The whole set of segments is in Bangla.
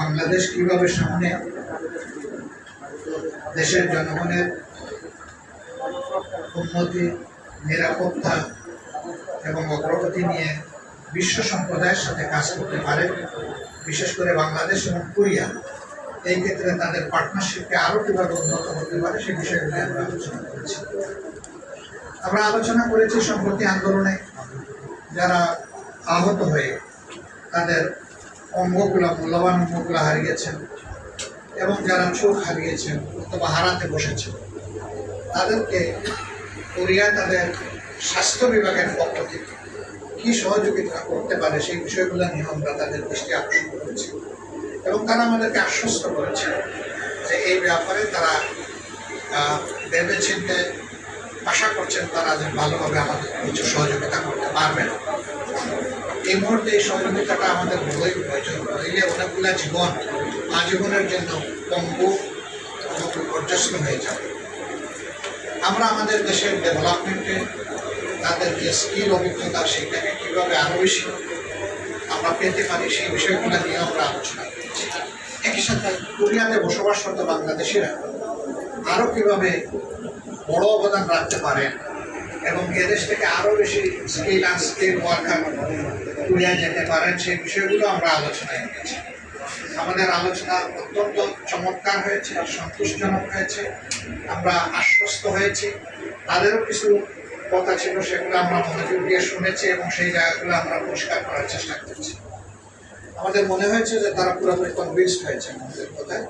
বাংলাদেশ কীভাবে সামনে দেশের জনগণের উন্নতি, নিরাপত্তা এবং অগ্রগতি নিয়ে বিশ্ব সম্প্রদায়ের সাথে কাজ করতে পারে, বিশেষ করে বাংলাদেশ এবং কোরিয়া, এই ক্ষেত্রে তাদের পার্টনারশিপকে আরও কীভাবে উন্নত হতে পারে সে বিষয়গুলি আমরা আলোচনা করেছি। আমরা আলোচনা করেছি সম্প্রতি আন্দোলনে যারা আহত হয়ে তাদের অঙ্গগুলো মূল্যবান অঙ্গগুলো হারিয়েছেন এবং যারা চোখ হারিয়েছেন অথবা হারাতে বসেছেন, তাদেরকে কোরিয়া তাদের স্বাস্থ্য বিভাগের পক্ষ থেকে কি সহযোগিতা করতে পারে সেই বিষয়গুলো নিয়ে আমরা তাদের দৃষ্টি আকর্ষণ করেছি এবং তারা আমাদেরকে আশ্বস্ত করেছে যে এই ব্যাপারে তারা ভেবে চিনতে আশা করছেন তারা যে ভালোভাবে আমাদের কিছু সহযোগিতা করতে পারবেন এই মুহূর্তে এই সহযোগিতাটা আমাদের বড়ই প্রয়োজন। নইলে অনেকগুলো জীবন, আজীবনের জন্য পঙ্গু এবং হয়ে যাবে। আমরা আমাদের দেশের ডেভেলপমেন্টে তাদের যে স্কিল অভিজ্ঞতা, সেটাকে কীভাবে আরও বেশি আমরা পেতে পারি, সেই বিষয়গুলো নিয়ে আমরা আলোচনা করেছি। একই সাথে কোরিয়াতে বসবাসরত বাংলাদেশিরা আরও কীভাবে বড় অবদান রাখতে পারেন এবং এদেশ থেকে আরও বেশি স্কিল অ্যান্ড স্কিল ওয়ার্কার কোরিয়ায় যেতে পারেন সেই বিষয়গুলো আমরা আলোচনায় নিয়েছি আমাদের আলোচনা অত্যন্ত চমৎকার হয়েছে সন্তোষজনক হয়েছে, আমরা আশ্বস্ত হয়েছি। তাদেরও কিছু কথা ছিল সেগুলো আমরা মনোযোগ দিয়ে শুনেছি এবং সেই জায়গাগুলো আমরা পরিষ্কার করার চেষ্টা করেছি। আমাদের মনে হয়েছে যে তারা পুরোপুরি কনভিন্সড হয়েছে আমাদের কথায়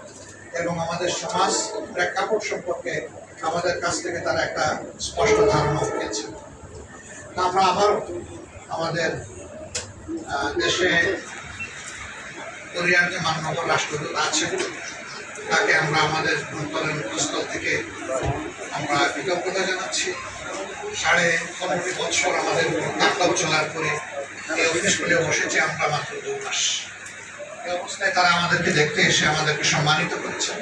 এবং আমাদের সমাজ প্রেক্ষাপট সম্পর্কে আমাদের কাছ থেকে তারা একটা স্পষ্ট ধারণা পেয়েছে আমরা আবারও আমাদের দেশে কোরিয়ার যে রাষ্ট্রদূত আছেন তাকে আমরা আমাদের অন্তরের স্থল থেকে আমরা কৃতজ্ঞতা জানাচ্ছি। সাড়ে পনেরোটি বছর আমাদের তাণ্ডব চলার পরে এই অফিস খুলে বসেছে আমরা মাত্র দু মাস। এই অবস্থায় তারা আমাদেরকে দেখতে এসে আমাদেরকে সম্মানিত করেছেন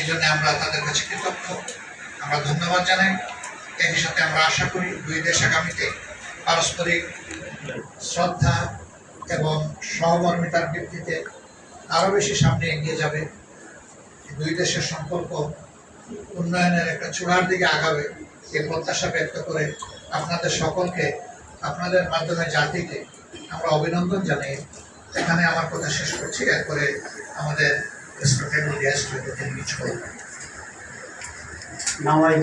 এই জন্য আমরা তাদের কাছে কৃতজ্ঞ। আমরা ধন্যবাদ জানাই। একই সাথে আমরা আশা করি দুই দেশ আগামীতে পারস্পরিক শ্রদ্ধা এবং সহমর্মিতার ভিত্তিতে আরও বেশি সামনে এগিয়ে যাবে। দুই দেশের সম্পর্ক উন্নয়নের একটা চূড়ার দিকে আগাবে, এই প্রত্যাশা ব্যক্ত করে আপনাদের সকলকে, আপনাদের মাধ্যমে জাতিকে আমরা অভিনন্দন জানাই এখানে আমার কথা শেষ করছি। এরপরে আমাদের স্টুডেন্ট গেস্ট কিছু বলবেন। Now I